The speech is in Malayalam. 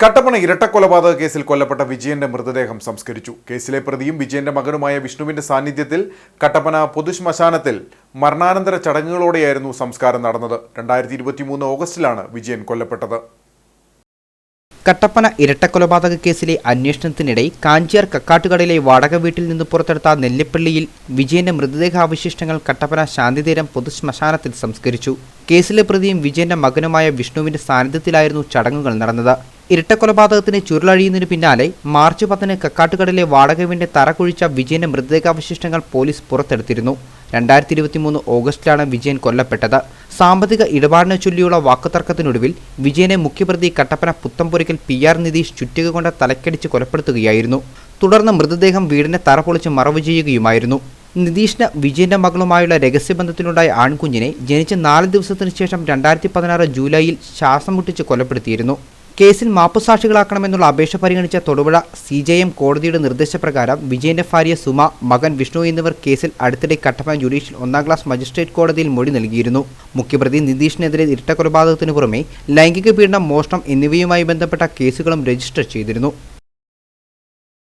കട്ടപ്പന ഇരട്ടക്കൊലപാതക കേസിൽ കൊല്ലപ്പെട്ട വിജയന്റെ മൃതദേഹം സംസ്കരിച്ചു. കേസിലെ പ്രതിയും വിജയന്റെ മകനുമായ വിഷ്ണുവിന്റെ സാന്നിധ്യത്തിൽ കട്ടപ്പന പൊതുശ്മശാനത്തിൽ മരണാനന്തര ചടങ്ങുകളോടെയായിരുന്നു സംസ്കാരം നടന്നത്. രണ്ടായിരത്തി ഇരുപത്തിമൂന്ന് ഓഗസ്റ്റിലാണ് വിജയൻ കൊല്ലപ്പെട്ടത്. കട്ടപ്പന ഇരട്ടക്കൊലപാതക കേസിലെ അന്വേഷണത്തിനിടെ കാഞ്ചിയാർ കക്കാട്ടുകടയിലെ വാടക വീട്ടിൽ നിന്ന് പുറത്തെടുത്ത നെല്ലിപ്പള്ളിയിൽ വിജയന്റെ മൃതദേഹാവശിഷ്ടങ്ങൾ കട്ടപ്പന ശാന്തിതീരം പൊതുശ്മശാനത്തിൽ സംസ്കരിച്ചു. കേസിലെ പ്രതിയും വിജയന്റെ മകനുമായ വിഷ്ണുവിന്റെ സാന്നിധ്യത്തിലായിരുന്നു ചടങ്ങുകൾ നടന്നത്. ഇരട്ടക്കൊലപാതകത്തിന് ചുരുളഴിയുന്നതിന് പിന്നാലെ മാർച്ച് പത്തിന് കക്കാട്ടുകടലെ വാടകവിന്റെ തറകുഴിച്ച തറ കുഴിച്ച വിജയന്റെ മൃതദേഹാവശിഷ്ടങ്ങൾ പോലീസ് പുറത്തെടുത്തിരുന്നു. രണ്ടായിരത്തി ഇരുപത്തി മൂന്ന് ഓഗസ്റ്റിലാണ് വിജയൻ കൊല്ലപ്പെട്ടത്. സാമ്പത്തിക ഇടപാടിനെ ചൊല്ലിയുള്ള വാക്കുതർക്കത്തിനൊടുവിൽ വിജയനെ മുഖ്യപ്രതി കട്ടപ്പന പുത്തംപുരയ്ക്കൽ പി ആർ നിതീഷ് ചുറ്റിക കൊണ്ട് തലക്കടിച്ച് കൊലപ്പെടുത്തുകയായിരുന്നു. തുടർന്ന് മൃതദേഹം വീടിനെ തറ പൊളിച്ച് മറവ് ചെയ്യുകയുമായിരുന്നു. നിതീഷിന് വിജയന്റെ മകളുമായുള്ള രഹസ്യബന്ധത്തിലുണ്ടായ ആൺകുഞ്ഞിനെ ജനിച്ച് നാല് ദിവസത്തിനു ശേഷം രണ്ടായിരത്തി പതിനാറ് ജൂലൈയിൽ ശ്വാസം മുട്ടിച്ച് കൊലപ്പെടുത്തിയിരുന്നു. കേസിൽ മാപ്പുസാക്ഷികളാക്കണമെന്നുള്ള അപേക്ഷ പരിഗണിച്ച തൊടുപുഴ സി ജെ എം കോടതിയുടെ നിർദ്ദേശപ്രകാരം വിജയന്റെ ഭാര്യ സുമ മകൻ വിഷ്ണു എന്നിവർ കേസിൽ അടുത്തിടെ കട്ടപ്പന ജുഡീഷ്യൽ ഒന്നാം ക്ലാസ് മജിസ്ട്രേറ്റ് കോടതിയിൽ മൊഴി നൽകിയിരുന്നു. മുഖ്യപ്രതി നിതീഷിനെതിരെ ഇരട്ടക്കൊലപാതകത്തിനു പുറമെ ലൈംഗിക പീഡനം മോഷണം എന്നിവയുമായി ബന്ധപ്പെട്ട കേസുകളും രജിസ്റ്റർ ചെയ്തിരുന്നു.